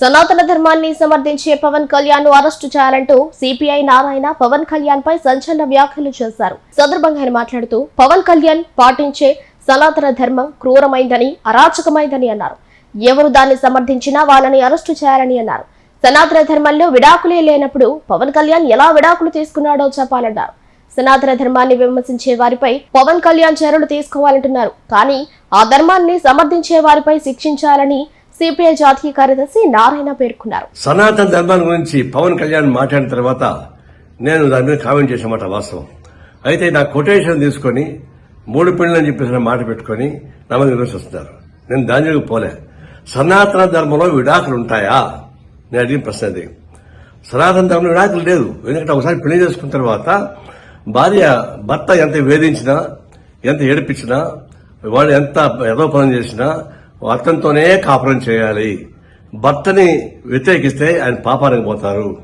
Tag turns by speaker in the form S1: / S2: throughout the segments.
S1: సనాతన ధర్మాన్ని సమర్థించే పవన్ కళ్యాణ్ను అరెస్టు చేయాలంటూ సిపిఐ నారాయణ పవన్ కళ్యాణ్ పై సంచలన వ్యాఖ్యలు చేశారు. సందర్భంగా ఆయన మాట్లాడుతూ పవన్ కళ్యాణ్ పాటించే సనాతన ధర్మం క్రూరమైందని అరాచకమైందని అన్నారు. ఎవరు దాన్ని సమర్థించినా వాళ్ళని అరెస్టు చేయాలని అన్నారు. సనాతన ధర్మంలో విడాకులే లేనప్పుడు పవన్ కళ్యాణ్ ఎలా విడాకులు తీసుకున్నాడో చెప్పాలన్నారు. సనాతన ధర్మాన్ని విమర్శించే వారిపై పవన్ కళ్యాణ్ చర్యలు తీసుకోవాలంటున్నారు. కానీ ఆ ధర్మాన్ని సమర్థించే వారిపై శిక్షించాలని సిపిఐ జాతీయ కార్యదర్శి నారాయణ పేర్కొన్నారు.
S2: సనాతన ధర్మాన్ని గురించి పవన్ కళ్యాణ్ మాట్లాడిన తర్వాత నేను దాని మీద కామెంట్ చేసామాట వాస్తవం. అయితే నా కొటేషన్ తీసుకొని మూడు పిండ్లని చెప్పేసి మాట పెట్టుకొని నా మీద విమర్శిస్తున్నారు నేను దాని దగ్గర పోలే. సనాతన ధర్మంలో విడాకులు ఉంటాయా? నేను అడిగిన ప్రశ్న అది. సనాతన ధర్మంలో విడాకులు లేదు ఎందుకంటే ఒకసారి పెళ్ళి చేసుకున్న తర్వాత భార్య భర్త ఎంత వేధించినా ఎంత ఏడిపించినా వాళ్ళు ఎంత ఏదో చేసినా అతనితోనే కాపురం చేయాలి. భర్తని వ్యతిరేకిస్తే ఆయన పాపానికి పోతారు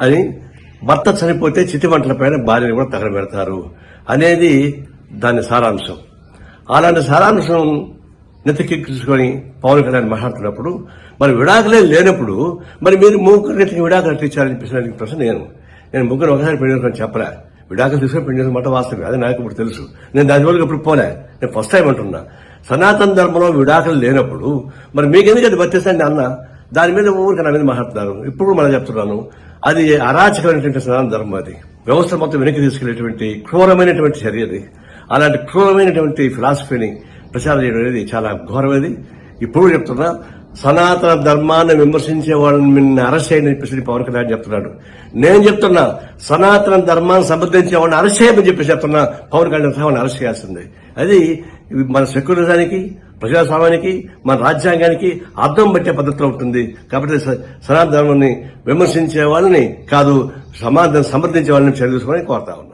S2: అని భర్త చనిపోతే చితిమంటల పైన భార్యను కూడా తగలబెడతారు అనేది దాని సారాంశం. అలాంటి సారాంశం నెతికెక్కించుకొని పవన్ కళ్యాణ్ మాట్లాడుతున్నప్పుడు మరి విడాకులే లేనప్పుడు మరి మీరు ముగ్గురు విడాకులు ఎట్లా ఇచ్చారని చెప్పేసి ప్రశ్న నేను. నేను ముగ్గురు ఒకసారి పెళ్ళి చేసుకొని చెప్పలే. విడాకులు తీసుకొని పెళ్ళి చేసుకున్న మాట వాస్తవం అది నాకు ఇప్పుడు తెలుసు. నేను దాని వరకు ఇప్పుడు పోలే. నేను ఫస్ట్ టైం అంటున్నా. సనాతన ధర్మంలో విడాకులు లేనప్పుడు మరి మీకెందుకు అది వచ్చేసండి అన్న? దాని మీద ఊరికి నా మీద మాట్లాడుతున్నారు. ఇప్పుడు మనం చెప్తున్నాను. అది అరాచకమైనటువంటి సనాతన ధర్మం అది. వ్యవస్థ మొత్తం వెనక్కి తీసుకెళ్ళేటువంటి క్రూరమైనటువంటి చర్య అది. అలాంటి క్రూరమైనటువంటి ఫిలాసఫీని ప్రచారం చేయడం అనేది చాలా ఘోరమైనది. ఇప్పుడు చెప్తున్నా సనాతన ధర్మాన్ని విమర్శించే వాళ్ళని మిమ్మల్ని అరెస్ట్ చేయని చెప్పేసి పవన్ కళ్యాణ్ చెప్తున్నాడు. నేను చెప్తున్నా సనాతన ధర్మాన్ని సమర్థించే వాళ్ళని అరెస్ట్ చేయమని చెప్పేసి చెప్తున్నా పవన్ కళ్యాణ్ వాళ్ళని అరెస్ట్ చేయాల్సింది. అది మన సెక్యులరిజానికి ప్రజాస్వామ్యానికి మన రాజ్యాంగానికి అర్థం పట్టే పద్ధతిలో ఉంటుంది. కాబట్టి స- సనాతన ధర్మాన్ని విమర్శించే వాళ్ళని కాదు సమాధానం సమర్థించే వాళ్ళని చర్య కోరుతా ఉన్నా.